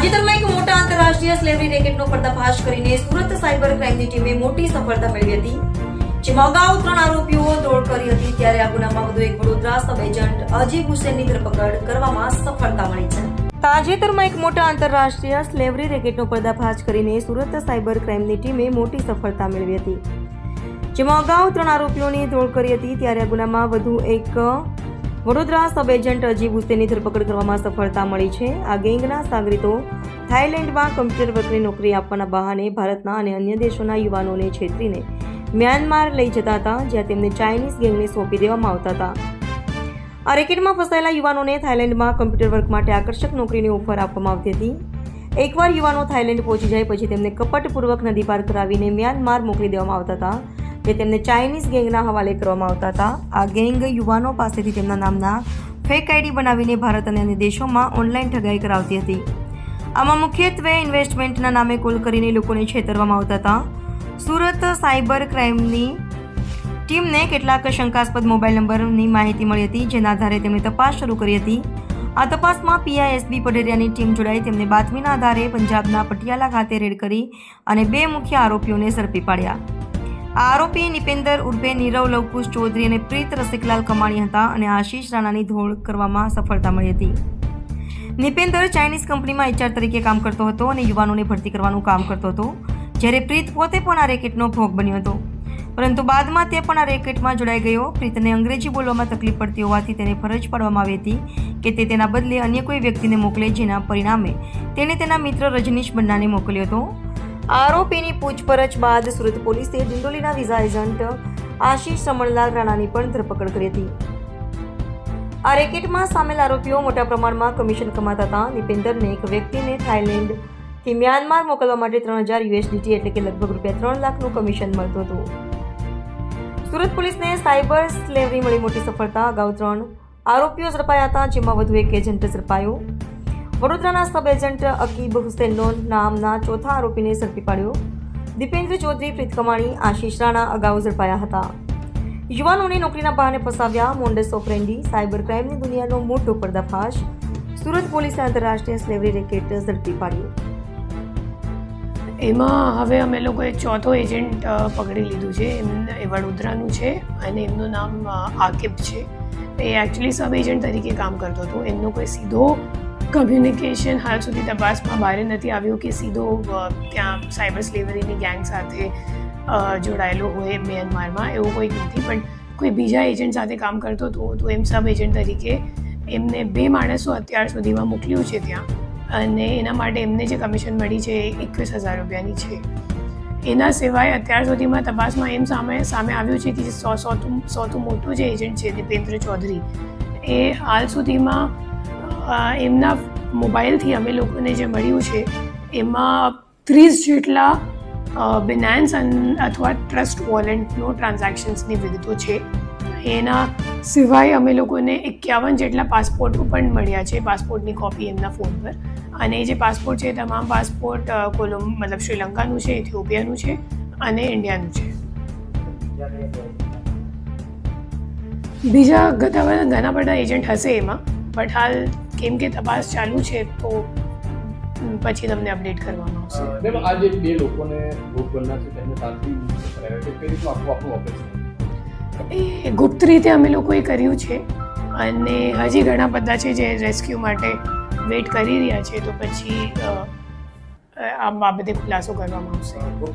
તાજેતરમાં એક મોટા આંતરરાષ્ટ્રીય સ્લેવરી રેકેટનો પર્દાફાશ કરીને સુરત સાયબર ક્રાઇમની ટીમે મોટી સફળતા મેળવી હતી, જેમાં અગાઉ ત્રણ આરોપીઓ દોડ કરી હતી, ત્યારે આ ગુનામાં વધુ એક વડોદરા સબ એજન્ટ અજીબ હુસેનની ધરપકડ કરવામાં સફળતા મળી છે. તાજેતરમાં એક મોટા આંતરરાષ્ટ્રીય સ્લેવરી રેકેટનો પર્દાફાશ કરીને સુરત સાયબર ક્રાઇમની ટીમે મોટી સફળતા મેળવી હતી, જેમાં અગાઉ ત્રણ આરોપીઓની ધોળ કરી હતી, ત્યારે ગુનામાં વધુ એક વડોદરા સબ એજન્ટ અજીબ હુસેનની ધરપકડ કરવામાં સફળતા મળી છે. આ ગેંગના સાગરીતો થાઇલેન્ડમાં કમ્પ્યુટર વર્કની નોકરી આપવાના બહાને ભારતના અને અન્ય દેશોના યુવાનોને છેતરીને મ્યાનમાર લઈ જતા હતા, જ્યાં તેમને ચાઇનીઝ ગેંગને સોંપી દેવામાં આવતા હતા. આ રેકેટમાં ફસાયેલા યુવાનોને થાઇલેન્ડમાં કમ્પ્યુટર વર્ક માટે આકર્ષક નોકરીની ઓફર આપવામાં આવતી હતી. એકવાર યુવાનો થાઇલેન્ડ પહોંચી જાય, પછી તેમને કપટપૂર્વક નદી પાર કરાવીને મ્યાનમાર મોકલી દેવામાં આવતા હતા. તે તેમને ચાઇનીઝ ગેંગના હવાલે કરવામાં આવતા હતા. આ ગેંગ યુવાનો પાસેથી તેમના નામના ફેક આઈડી બનાવીને ભારત અને અન્ય દેશોમાં ઓનલાઈન ઠગાઈ કરાવતી હતી. આમાં મુખ્યત્વે ઇન્વેસ્ટમેન્ટના નામે કોલ કરીને લોકોને છેતરવામાં આવતા હતા. સુરત સાયબર ક્રાઇમની ટીમને કેટલાક શંકાસ્પદ મોબાઈલ નંબરની માહિતી મળી હતી, જેના આધારે તેમણે તપાસ શરૂ કરી હતી. આ તપાસમાં પીઆઈએસબી પટેરિયાની ટીમ જોડાઈ તેમને બાતમીના આધારે પંજાબના પટિયાલા ખાતે રેડ કરી અને બે મુખ્ય આરોપીઓને ઝડપી પાડ્યા. આરોપી નિપેન્દર ઉર્ફે નીરવ લવકુશ ચૌધરી અને પ્રીત રસિકલાલ કમાણી હતા અને આશીષ રાણાની ધોળ કરવામાં સફળતા મળી હતી. નિપેન્દર ચાઇનીઝ કંપનીમાં એચઆર તરીકે કામ કરતો હતો અને યુવાનોને ભરતી કરવાનું કામ કરતો હતો, જ્યારે પ્રીત પોતે પણ આ રેકેટનો ભોગ બન્યો હતો. પરંતુ બાદમાં તે પણ આ રેકેટમાં જોડાઈ ગયો. પ્રીતને અંગ્રેજી બોલવામાં તકલીફ પડતી હોવાથી તેને ફરજ પાડવામાં આવી હતી કે તે તેના બદલે અન્ય કોઈ વ્યક્તિને મોકલે જેના પરિણામે તેણે તેના મિત્ર રજનીશ બન્નાને મોકલ્યો હતો. આરોપીની પૂછપરછ બાદ સુરત પોલીસે દિંડોલીના વિઝા એજન્ટ આશીષ રમણલાલ રાણાની પણ ધરપકડ કરી હતી. આ રેકેટમાં સામેલ આરોપીઓ મોટા પ્રમાણમાં કમિશન કમાતા હતા. નિપેન્દરને એક વ્યક્તિને થાઇલેન્ડથી મ્યાનમાર મોકલવા માટે ત્રણ હજાર યુએસડીટી એટલે કે લગભગ રૂપિયા ત્રણ લાખનું કમિશન મળતું હતું. સુરત પોલીસને સાયબર સ્લેવરી મળી મોટી સફળતા. અગાઉ ત્રણ આરોપીઓ ઝડપાયા હતા, જેમાં વધુ એક એજન્ટ ઝડપાયો. વડોદરાના સબ એજન્ટ અકીબ હુસેનનો નામના ચોથા આરોપીને ઝડપી પાડ્યો. દીપેન્દ્ર ચૌધરી, પ્રીત કમાણી, આશીષ રાણા અગાઉ ઝડપાયા હતા. યુવાનોને નોકરીના બહાને ફસાવ્યા મોન્ડેસ ઓપરેન્ડી સાયબર ક્રાઇમની દુનિયાનો મોટો પર્દાફાશ. સુરત પોલીસે આંતરરાષ્ટ્રીય સ્લેવરી રેકેટ ઝડપી પાડ્યું. એમાં હવે અમે લોકોએ ચોથો એજન્ટ પકડી લીધું છે. એમ એ વડોદરાનું છે અને એમનું નામ આકિબ છે. એ એકચ્યુઅલી સબ એજન્ટ તરીકે કામ કરતો હતો. એમનો કોઈ સીધો કમ્યુનિકેશન હાલ સુધી તપાસમાં બહાર નથી આવ્યું કે સીધો ત્યાં સાયબર સ્લેવરીની ગેંગ સાથે જોડાયેલો હોય મ્યાનમારમાં. એવું કોઈ નથી, પણ કોઈ બીજા એજન્ટ સાથે કામ કરતો હતો તો એમ સબ એજન્ટ તરીકે એમને બે માણસો અત્યાર સુધીમાં મોકલ્યું છે ત્યાં. અને એના માટે એમને જે કમિશન મળી છે એ એકવીસ હજાર રૂપિયાની છે. એના સિવાય અત્યાર સુધીમાં તપાસમાં એમ સામે સામે આવ્યું છે કે જે સો, સૌથી સૌથી મોટું જે એજન્ટ છે, દીપેન્દ્ર ચૌધરી, એ હાલ સુધીમાં એમના મોબાઈલથી અમે લોકોને જે મળ્યું છે, એમાં ત્રીસ જેટલા બિનાન્સ અથવા ટ્રસ્ટ વોલેન્ટનો ટ્રાન્ઝેક્શન્સની વિગતો છે. એના સિવાય અમે લોકોને એકાવન જેટલા પાસપોર્ટો પણ મળ્યા છે પાસપોર્ટની કોપી એમના ફોન પર. અને જે પાસપોર્ટ છે તમામ પાસપોર્ટ કોલમ, મતલબ શ્રીલંકાનું છે ઇથિયોપિયાનું છે અને ઇન્ડિયાનું છે. બીજા ઘણા બધા એજન્ટ હશે એમાં. બટ હાલ કેમ કે તપાસ ચાલુ છે તો પછી તમને અપડેટ કરવામાં આવશે. મેમ આ જે બે લોકોને ભોગ બનનાર છે તેમને તારથી કરાવ્યા છે કઈ રીતનું આખું આપણું ઓપરેશન એ ગુપ્ત રીતે અમે લોકોએ કર્યું છે અને હજી ઘણા બધા છે જે રેસ્ક્યુ માટે વેઇટ કરી રહ્યા છે તો પછી આ બાબતે ખુલાસો કરવામાં આવશે. ભોગ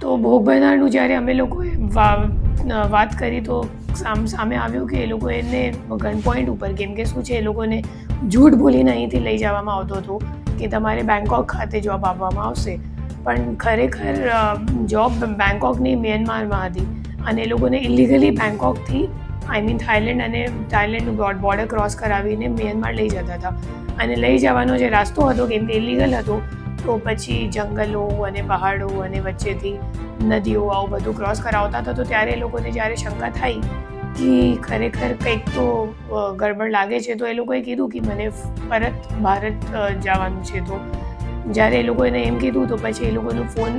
તો ભોગ બનનારનું જ્યારે અમે લોકોએ વાત કરી તો સામ આવ્યું કે એ લોકો એને ગન પોઈન્ટ ઉપર, કેમ કે શું છે, એ લોકોને જૂઠ બોલીને અહીંથી લઈ જવામાં આવતો હતો કે તમારે બેંકોક ખાતે જોબ આપવામાં આવશે. પણ ખરેખર જોબ બેંકોકની મ્યાનમારમાં હતી અને એ લોકોને ઇલીગલી બેંકોકથી આઈ મીન થાઇલેન્ડ અને થાઇલેન્ડનું બોર્ડર ક્રોસ કરાવીને મ્યાનમાર લઈ જતા હતા. અને લઈ જવાનો જે રાસ્તો હતો, કેમ કે ઇલીગલ હતો તો પછી જંગલો અને પહાડો અને વચ્ચેથી નદીઓ આવું બધું ક્રોસ કરાવતા હતા, તો ત્યારે એ લોકોને જ્યારે શંકા થઈ કે ખરેખર કંઈક તો ગડબડ લાગે છે, તો એ લોકોએ કીધું કે મને પરત ભારત જવાનું છે. તો જ્યારે એ લોકોને એમ કીધું, તો પછી એ લોકોનો ફોન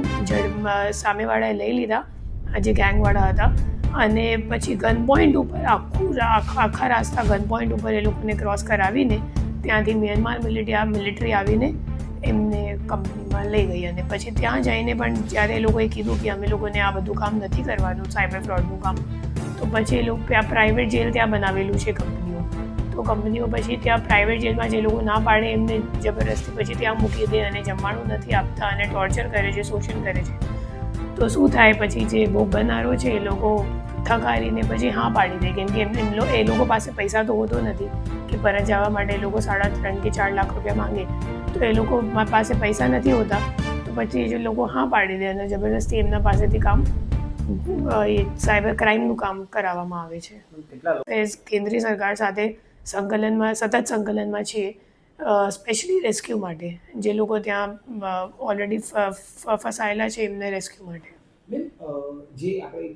સામેવાળાએ લઈ લીધા જે ગેંગવાળા હતા. અને પછી ગન પોઈન્ટ ઉપર આખા આખા રાસ્તા ગન પોઈન્ટ ઉપર એ લોકોને ક્રોસ કરાવીને ત્યાંથી મ્યાનમાર મિલિટરી મિલિટરી આવીને એમને કંપનીમાં લઈ ગઈ અને પછી ત્યાં જઈને પણ જ્યારે એ લોકોએ કીધું કે અમે લોકોને આ બધું કામ નથી કરવાનું, સાયબર ફ્રોડનું કામ, તો પછી એ લોકો ત્યાં પ્રાઇવેટ જેલ ત્યાં બનાવેલું છે કંપનીઓ. તો કંપનીઓ પછી ત્યાં પ્રાઇવેટ જેલમાં જે લોકો ના પાડે એમને જબરદસ્તી પછી ત્યાં મૂકી દે અને જમવાનું નથી આપતા અને ટોર્ચર કરે છે, શોષણ કરે છે. તો શું થાય પછી જે ભોગ બનારો છે એ લોકો થકારીને પછી હા પાડી દે, કેમ કે એમ એમ લો- એ લોકો પાસે પૈસા તો હોતો નથી કે પરત જવા માટે એ લોકો સાડા ત્રણ કે ચાર લાખ રૂપિયા માંગે. તો એ લોકો પાસે પૈસા નથી હોતા. તો પછી જે લોકો હા પાડી દે અને જબરદસ્તી એમના પાસેથી કામ એ સાયબર ક્રાઇમનું કામ કરાવવામાં આવે છે. કેન્દ્રીય સરકાર સાથે સંકલનમાં સતત સંકલનમાં છીએ. સ્પેશિયલી રેસ્ક્યુ માટે. જે લોકો ત્યાં ઓલરેડી ફસાયેલા છે એમને રેસ્ક્યુ માટે. જે આપણે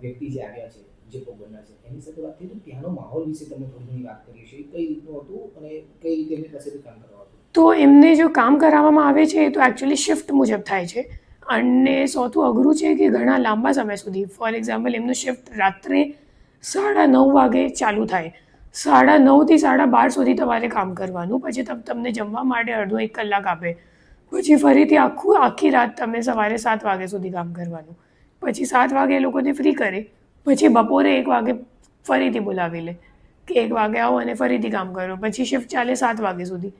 વ્યક્તિ જે આવ્યા છે જે પોગરના છે એની સાથે વાત થઈ તો ત્યાંનો માહોલ વિશે તમે થોડી ઘણી વાત કરી છે કઈ રીતનું હતું અને કઈ રીતે એમની પાસેથી કામ કરવા હતું? તો એમને જો કામ કરાવવામાં આવે છે એ તો એકચ્યુઅલી શિફ્ટ મુજબ થાય છે. અને સૌથી અઘરું છે કે ઘણા લાંબા સમય સુધી ફોર એક્ઝામ્પલ એમનું શિફ્ટ રાત્રે સાડા નવ વાગે ચાલુ થાય. સાડા નવથી સાડા બાર સુધી તમારે કામ કરવાનું, પછી તમ, તમને જમવા માટે અડધો એક કલાક આપે. પછી ફરીથી આખું, આખી રાત તમે સવારે સાત વાગ્યા સુધી કામ કરવાનું. પછી સાત વાગે એ લોકોને ફ્રી કરે, પછી બપોરે એક વાગે ફરીથી બોલાવી લે કે એક વાગે આવો અને ફરીથી કામ કરો, પછી શિફ્ટ ચાલે સાત વાગ્યા સુધી.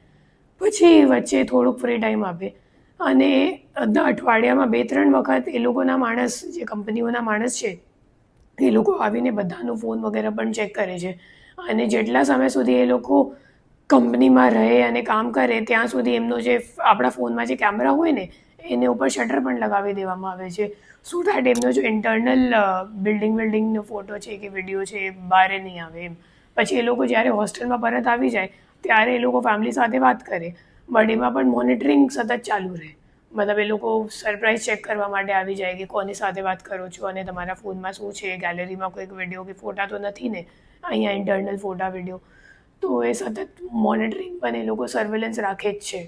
પછી વચ્ચે થોડુંક ફ્રી ટાઈમ આપે. અને અઠવાડિયામાં બે, ત્રણ વખત એ લોકોના માણસ, જે કંપનીઓના માણસ છે, એ લોકો આવીને બધાનું ફોન વગેરે પણ ચેક કરે છે. અને જેટલા સમય સુધી એ લોકો કંપનીમાં રહે અને કામ કરે, ત્યાં સુધી એમનો જે આપણા ફોનમાં જે કેમેરા હોય ને, એને ઉપર શટર પણ લગાવી દેવામાં આવે છે. સો દેટ એમનો જો ઇન્ટરનલ બિલ્ડિંગ બિલ્ડિંગનો ફોટો છે કે વીડિયો છે, એ બહાર નહીં આવે એમ. પછી એ લોકો જ્યારે હોસ્ટેલમાં પરત આવી જાય ત્યારે એ લોકો ફેમિલી સાથે વાત કરે. બટ એમાં પણ મોનિટરિંગ સતત ચાલુ રહે. મતલબ એ લોકો સરપ્રાઇઝ ચેક કરવા માટે આવી જાય કે કોની સાથે વાત કરો છો અને તમારા ફોનમાં શું છે? ગેલેરીમાં કોઈક વીડિયો કે ફોટા તો નથી ને? અહીંયા ઇન્ટરનલ ફોટા વીડિયો તો એ સતત મોનિટરિંગ પણ એ લોકો સર્વેલન્સ રાખે જ છે.